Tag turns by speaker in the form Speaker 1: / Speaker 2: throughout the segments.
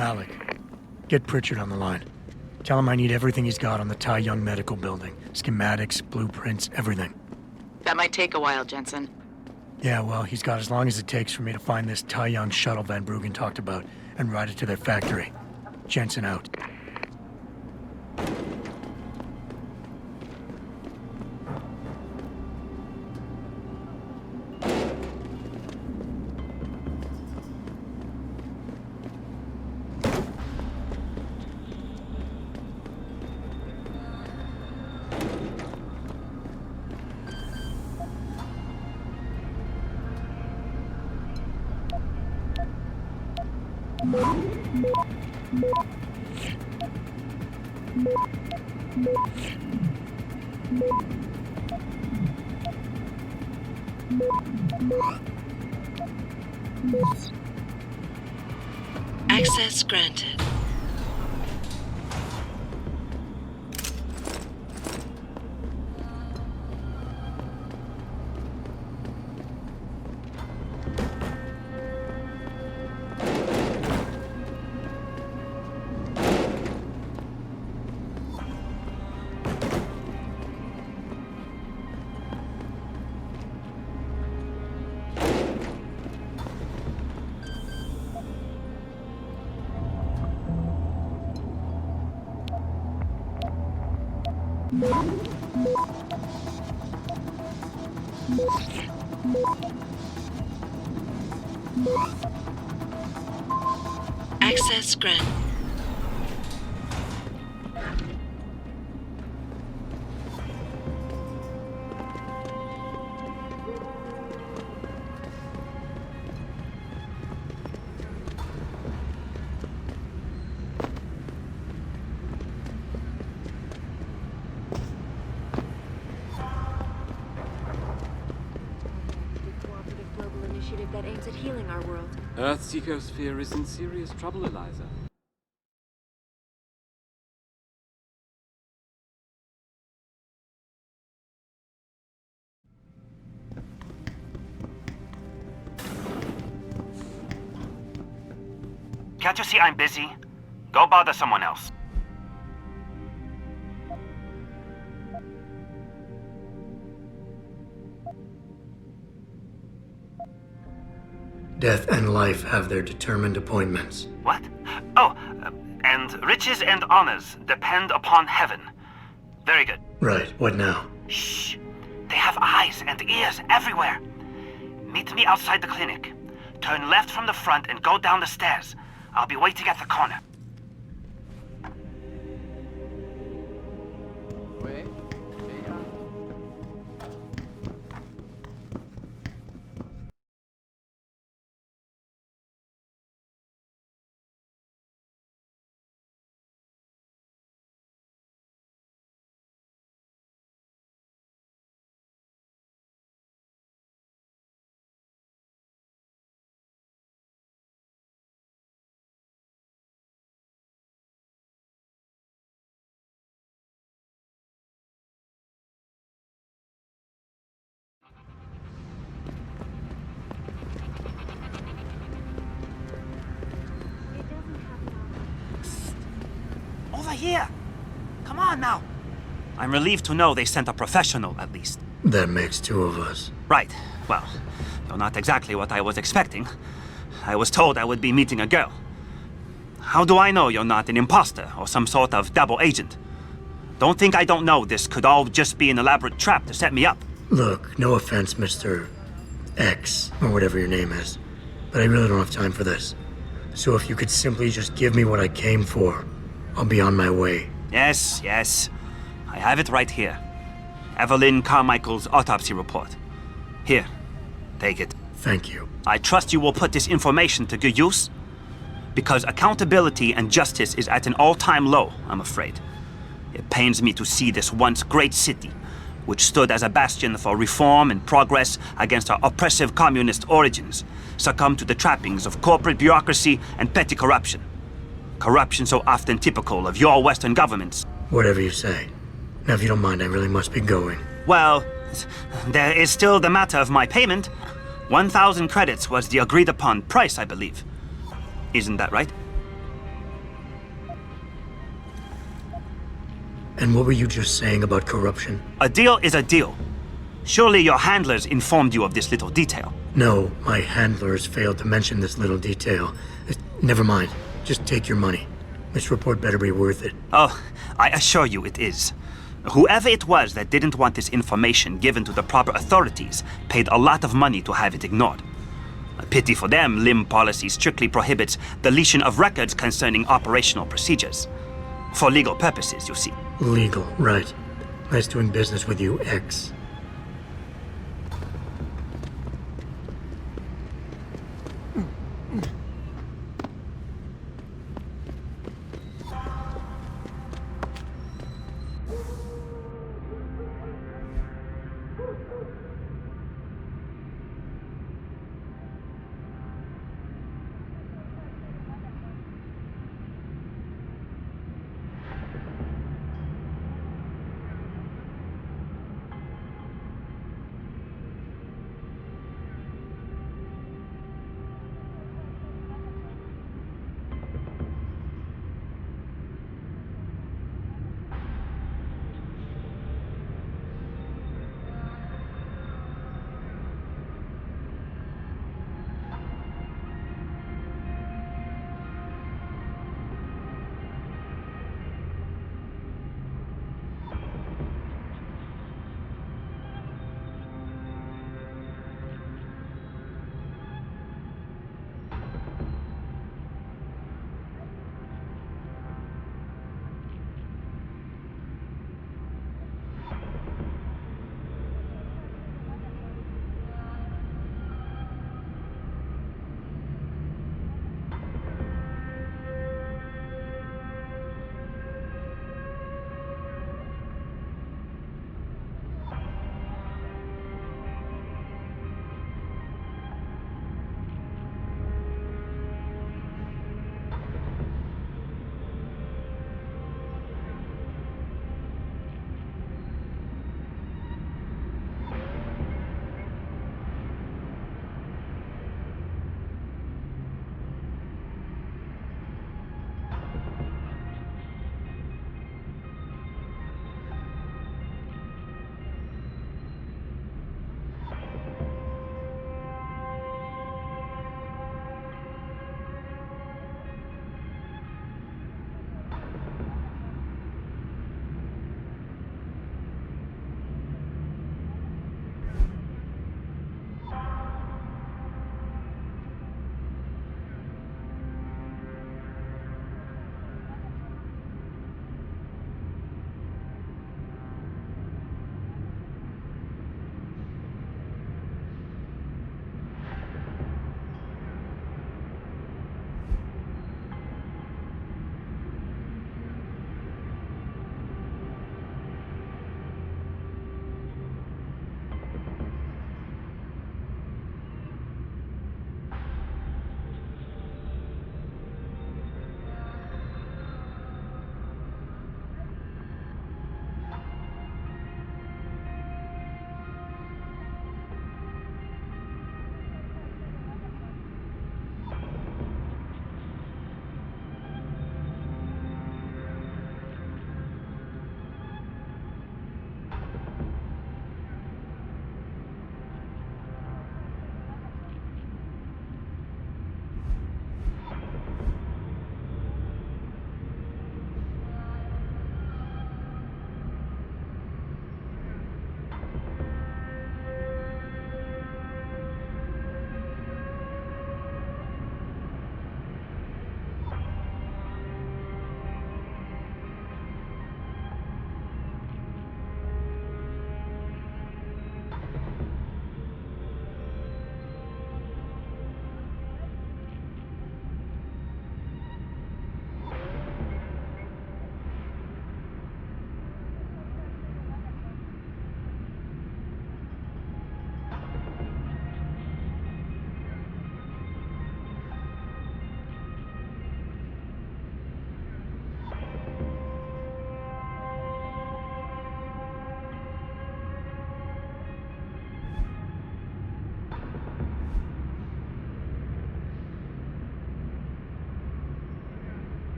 Speaker 1: Malik, get Pritchard on the line. Tell him I need everything he's got on the Tai Young Medical Building. Schematics, blueprints, everything.
Speaker 2: That might take a while, Jensen.
Speaker 1: Yeah, well, he's got as long as it takes for me to find this Tai Young shuttle Van Bruggen talked about and ride it to their factory. Jensen out.
Speaker 3: Access granted.
Speaker 4: Healing our world.
Speaker 5: Earth's ecosphere is in serious trouble, Eliza.
Speaker 6: Can't you see I'm busy? Go bother someone else.
Speaker 1: Death and life have their determined appointments.
Speaker 6: What? Oh, and riches and honors depend upon heaven. Very good.
Speaker 1: Right, what now?
Speaker 6: Shh. They have eyes and ears everywhere. Meet me outside the clinic. Turn left from the front and go down the stairs. I'll be waiting at the corner. Here! Come on now! I'm relieved to know they sent a professional, at least.
Speaker 1: That makes two of us.
Speaker 6: Right. Well, you're not exactly what I was expecting. I was told I would be meeting a girl. How do I know you're not an imposter or some sort of double agent? Don't think I don't know this could all just be an elaborate trap to set me up.
Speaker 1: Look, no offense, Mr. X, or whatever your name is, but I really don't have time for this. So if you could simply just give me what I came for, I'll be on my way.
Speaker 6: Yes, yes. I have it right here. Evelyn Carmichael's autopsy report. Here, take it.
Speaker 1: Thank you.
Speaker 6: I trust you will put this information to good use. Because accountability and justice is at an all time low, I'm afraid. It pains me to see this once great city, which stood as a bastion for reform and progress against our oppressive communist origins, succumb to the trappings of corporate bureaucracy and petty corruption. Corruption so often typical of your Western governments.
Speaker 1: Whatever you say. Now, if you don't mind, I really must be going.
Speaker 6: Well, there is still the matter of my payment. 1,000 credits was the agreed upon price, I believe. Isn't that right?
Speaker 1: And what were you just saying about corruption?
Speaker 6: A deal is a deal. Surely your handlers informed you of this little detail.
Speaker 1: No, my handlers failed to mention this little detail. Uh, never mind. Just take your money. This report better be worth it.
Speaker 6: Oh, I assure you it is. Whoever it was that didn't want this information given to the proper authorities paid a lot of money to have it ignored. A pity for them, LIM policy strictly prohibits deletion of records concerning operational procedures. For legal purposes, you see.
Speaker 1: Legal, right. Nice doing business with you, X.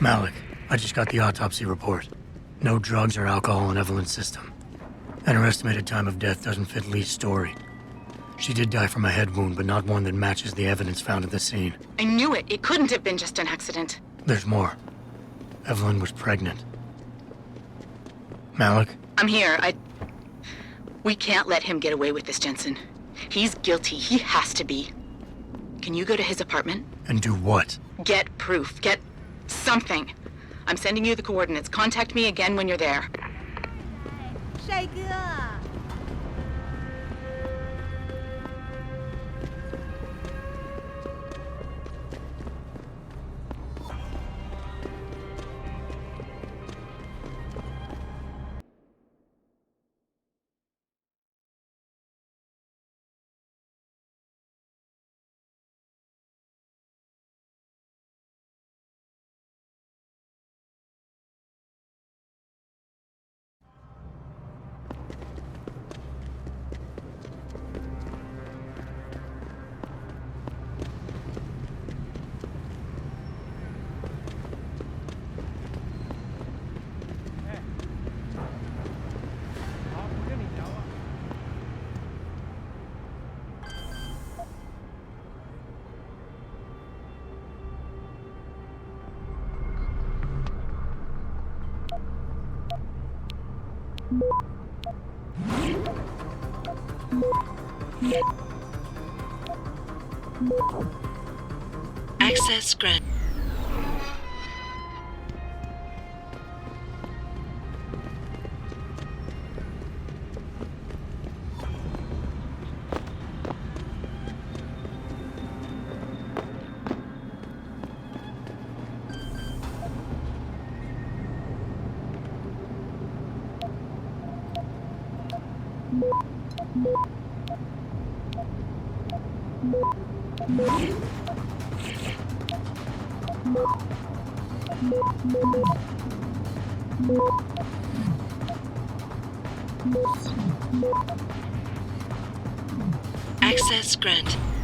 Speaker 1: Malik, I just got the autopsy report. No drugs or alcohol in Evelyn's system. And her estimated time of death doesn't fit Lee's story. She did die from a head wound, but not one that matches the evidence found at the scene.
Speaker 2: I knew it. It couldn't have been just an accident.
Speaker 1: There's more. Evelyn was pregnant. Malik,
Speaker 2: I'm here. I. We can't let him get away with this, Jensen. He's guilty. He has to be. Can you go to his apartment?
Speaker 1: and do what?
Speaker 2: Get proof. Get something. I'm sending you the coordinates. Contact me again when you're there.
Speaker 7: 帅哥。
Speaker 3: Access granted. Access granted.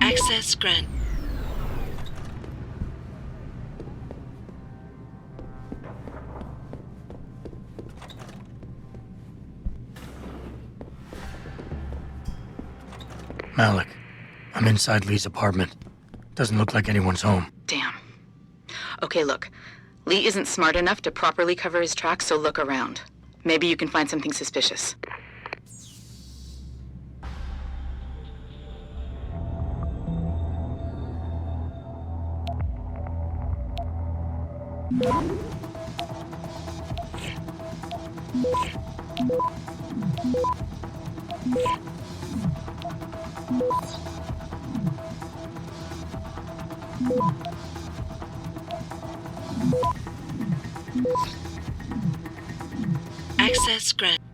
Speaker 3: Access granted.
Speaker 1: Malik, Inside Lee's apartment. Doesn't look like anyone's home.
Speaker 2: Damn. Okay, look. Lee isn't smart enough to properly cover his tracks, so look around. Maybe you can find something suspicious.
Speaker 3: Access granted.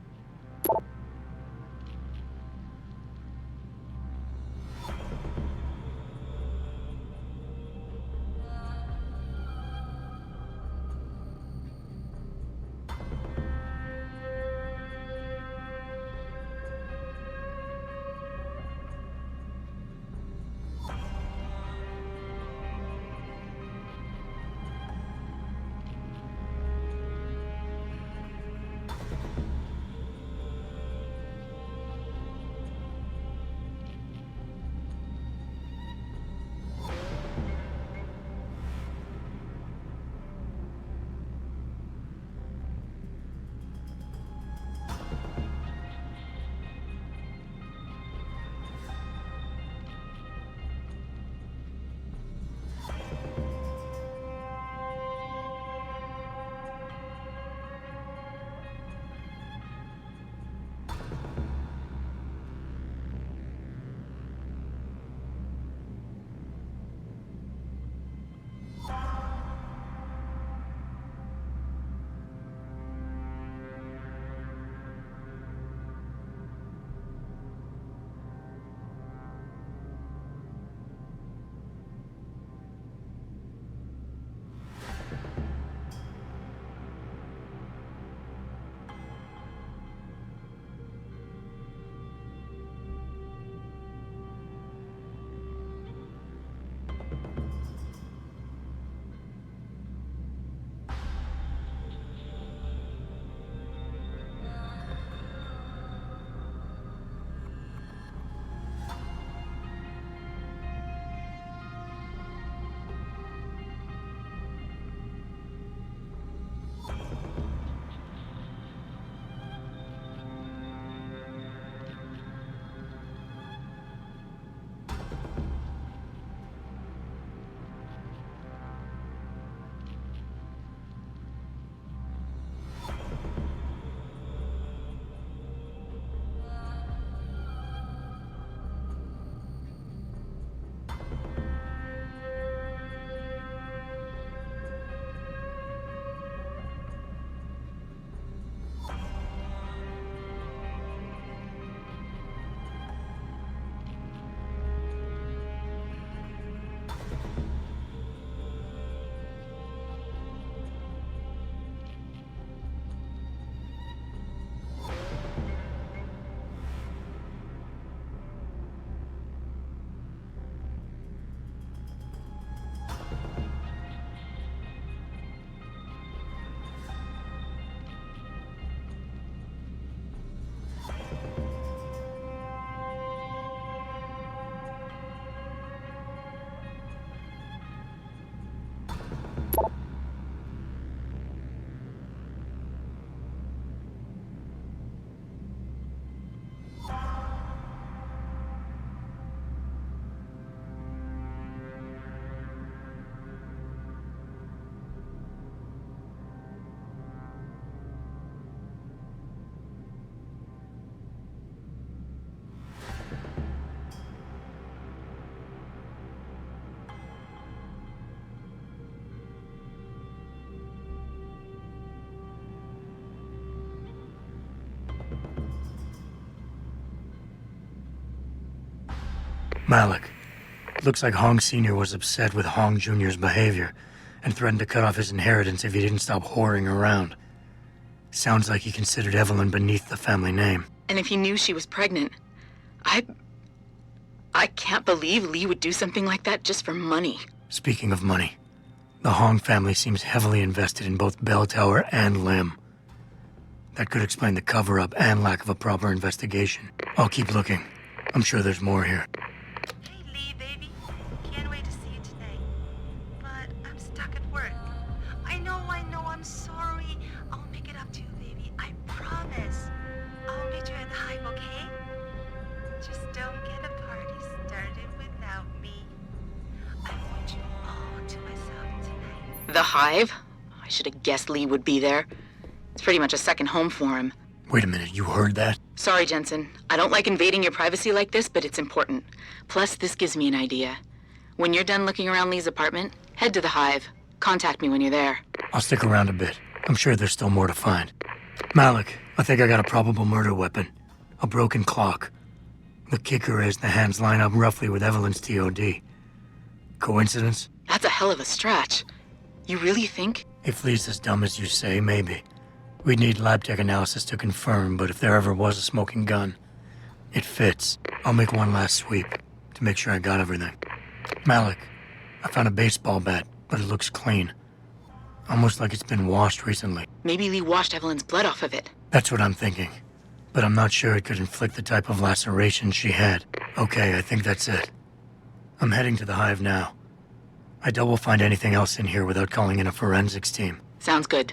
Speaker 1: Malik. Looks like Hong Sr. was upset with Hong Jr.'s behavior and threatened to cut off his inheritance if he didn't stop whoring around. Sounds like he considered Evelyn beneath the family name.
Speaker 2: And if he knew she was pregnant, I. I can't believe Lee would do something like that just for money.
Speaker 1: Speaking of money, the Hong family seems heavily invested in both Bell Tower and Lim. That could explain the cover up and lack of a proper investigation. I'll keep looking. I'm sure there's more here.
Speaker 2: The Hive? I should have guessed Lee would be there. It's pretty much a second home for him.
Speaker 1: Wait a minute, you heard that?
Speaker 2: Sorry, Jensen. I don't like invading your privacy like this, but it's important. Plus, this gives me an idea. When you're done looking around Lee's apartment, head to the Hive. Contact me when you're there.
Speaker 1: I'll stick around a bit. I'm sure there's still more to find. Malik, I think I got a probable murder weapon. A broken clock. The kicker is the hands line up roughly with Evelyn's TOD. Coincidence?
Speaker 2: That's a hell of a stretch. You really think?
Speaker 1: If Lee's as dumb as you say, maybe. We'd need lab tech analysis to confirm, but if there ever was a smoking gun, it fits. I'll make one last sweep to make sure I got everything. Malik, I found a baseball bat, but it looks clean. Almost like it's been washed recently.
Speaker 2: Maybe Lee washed Evelyn's blood off of it.
Speaker 1: That's what I'm thinking. But I'm not sure it could inflict the type of laceration she had. Okay, I think that's it. I'm heading to the hive now. I doubt we'll find anything else in here without calling in a forensics team.
Speaker 2: Sounds good.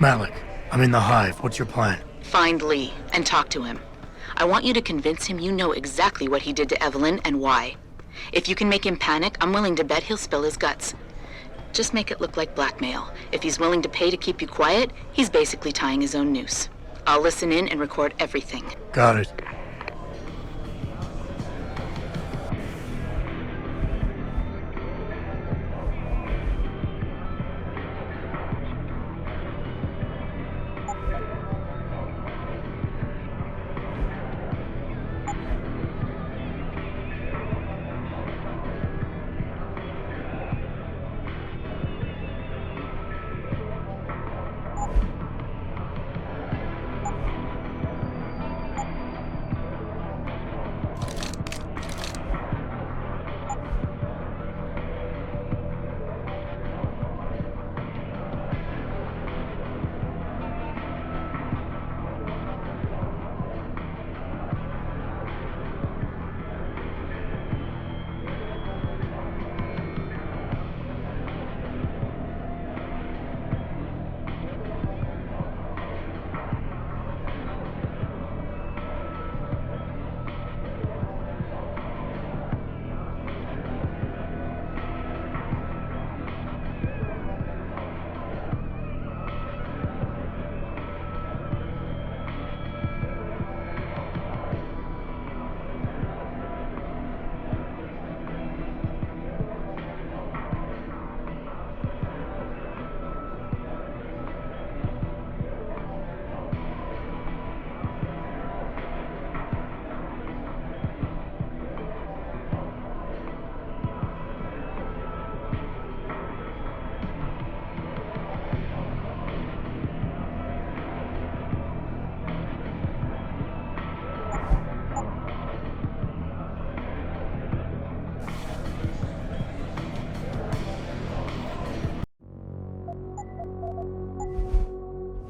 Speaker 1: Malik, I'm in the hive. What's your plan?
Speaker 2: Find Lee and talk to him. I want you to convince him you know exactly what he did to Evelyn and why. If you can make him panic, I'm willing to bet he'll spill his guts. Just make it look like blackmail. If he's willing to pay to keep you quiet, he's basically tying his own noose. I'll listen in and record everything.
Speaker 1: Got it.